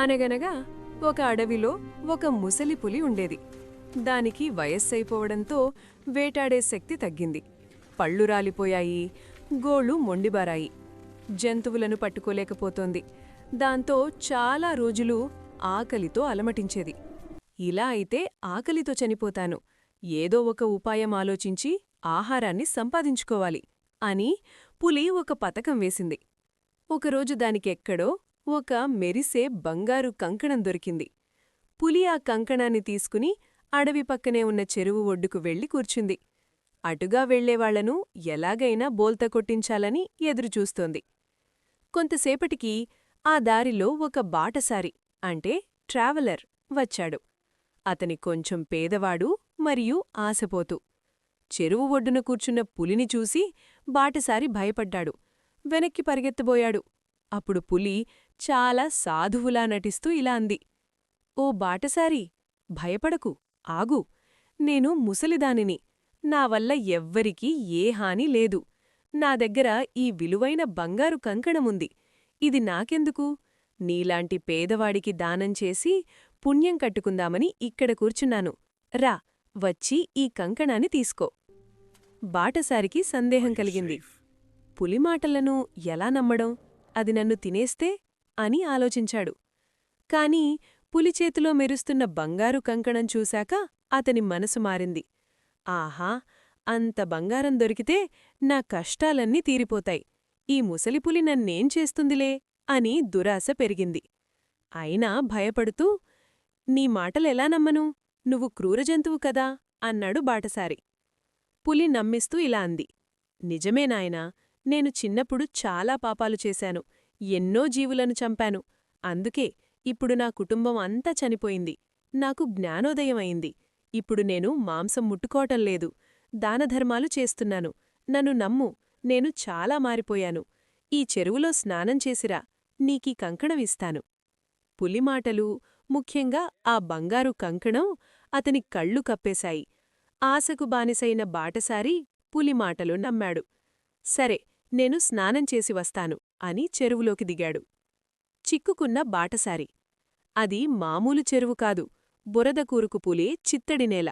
అనగనగా ఒక అడవిలో ఒక ముసలి పులి ఉండేది. దానికి వయస్సైపోవడంతో వేటాడే శక్తి తగ్గింది. పళ్ళు రాలిపోయాయి గోళ్ళు మొండిబారాయి. జంతువులను పట్టుకోలేకపోతోంది. దాంతో చాలా రోజులు ఆకలితో అలమటించేది. ఇలా అయితే ఆకలితో చనిపోతాను. ఏదో ఒక ఉపాయం ఆలోచించి ఆహారాన్ని సంపాదించుకోవాలి అని పులి ఒక పతకం వేసింది. ఒకరోజు దానికెక్కడో ఒక మెరిసే బంగారు కంకణం దొరికింది. పులి ఆ కంకణాన్ని తీసుకుని అడవి పక్కనే ఉన్న చెరువు ఒడ్డుకు వెళ్ళి కూర్చుంది. అటుగా వెళ్ళేవాళ్ళను ఎలాగైనా బోల్త కొట్టించాలని ఎదురుచూస్తోంది. కొంతసేపటికి ఆ దారిలో ఒక బాటసారి అంటే ట్రావెలర్ వచ్చాడు. అతని కొంచెం పేదవాడు మరియు ఆశపోతూ. చెరువు ఒడ్డున కూర్చున్న పులిని చూసి బాటసారి భయపడ్డాడు. వెనక్కి పరిగెత్తబోయాడు. అప్పుడు పులి చాలా సాధువులా నటిస్తూ ఇలా అంది. ఓ బాటసారి భయపడకు ఆగు. నేను ముసలిదానిని. నా వల్ల ఎవ్వరికీ ఏ హాని లేదు. నా దగ్గర ఈ విలువైన బంగారు కంకణముంది ఇది నాకెందుకు? నీలాంటి పేదవాడికి దానం చేసి పుణ్యం కట్టుకుందామని ఇక్కడ కూర్చున్నాను. రా వచ్చి ఈ కంకణాన్ని తీసుకో. బాటసారికి సందేహం కలిగింది. పులిమాటలను ఎలా నమ్మడం? అది నన్ను తినేస్తే అని ఆలోచించాడు. కాని పులిచేతిలో మెరుస్తున్న బంగారు కంకణం చూశాక అతని మనసు మారింది. ఆహా! అంత బంగారం దొరికితే నా కష్టాలన్నీ తీరిపోతాయి. ఈ ముసలిపులి నన్నేం చేస్తుందిలే? అని దురాశ పెరిగింది. అయినా భయపడుతూ నీ మాటలెలా నమ్మను? నువ్వు క్రూరజంతువు కదా అన్నాడు బాటసారి. పులి నమ్మిస్తూ ఇలా అంది. నిజమే నాయనా నేను చిన్నప్పుడు చాలా పాపాలు చేశాను. ఎన్నో జీవులను చంపాను. అందుకే ఇప్పుడు నా కుటుంబం అంతా చనిపోయింది. నాకు జ్ఞానోదయమైంది ఇప్పుడు నేను మాంసం ముట్టుకోవటం లేదు. దానధర్మాలు చేస్తున్నాను. నన్ను నమ్ము. నేను చాలా మారిపోయాను. ఈ చెరువులో స్నానం చేసిరా. నీకీ కంకణమిస్తాను పులిమాటలు ముఖ్యంగా ఆ బంగారు కంకణం అతని కళ్ళు కప్పేశాయి. ఆశకు బానిసైన బాటసారి పులిమాటలు నమ్మాడు. సరే నేను స్నానం చేసి వస్తాను. అని చెరువులోకి దిగాడు. చిక్కుకున్న బాటసారి. అది మామూలు చెరువు కాదు. బురద కూరుకుపూలే చిత్తడి నేల.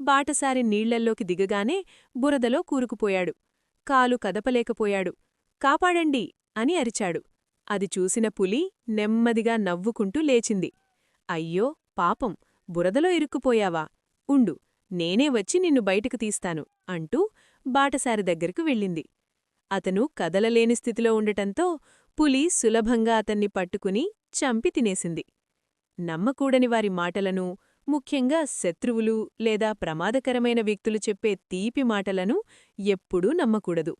బాటసారి నీళ్ళల్లోకి దిగగానే బురదలో కూరుకుపోయాడు. కాలు కదపలేకపోయాడు. కాపాడండి అని అరిచాడు. అది చూసిన పులి నెమ్మదిగా నవ్వుకుంటూ లేచింది. అయ్యో పాపం! బురదలో ఇరుక్కుపోయావా? ఉండు నేనే వచ్చి నిన్ను బయటకు తీస్తాను అంటూ బాటసారి దగ్గరకు వెళ్ళింది. అతను కదలలేని స్థితిలో ఉండటంతో పులి సులభంగా అతన్ని పట్టుకుని చంపి తినేసింది. నమ్మకూడని వారి మాటలను ముఖ్యంగా శత్రువులు లేదా ప్రమాదకరమైన వ్యక్తులు చెప్పే తీపి మాటలను ఎప్పుడూ నమ్మకూడదు.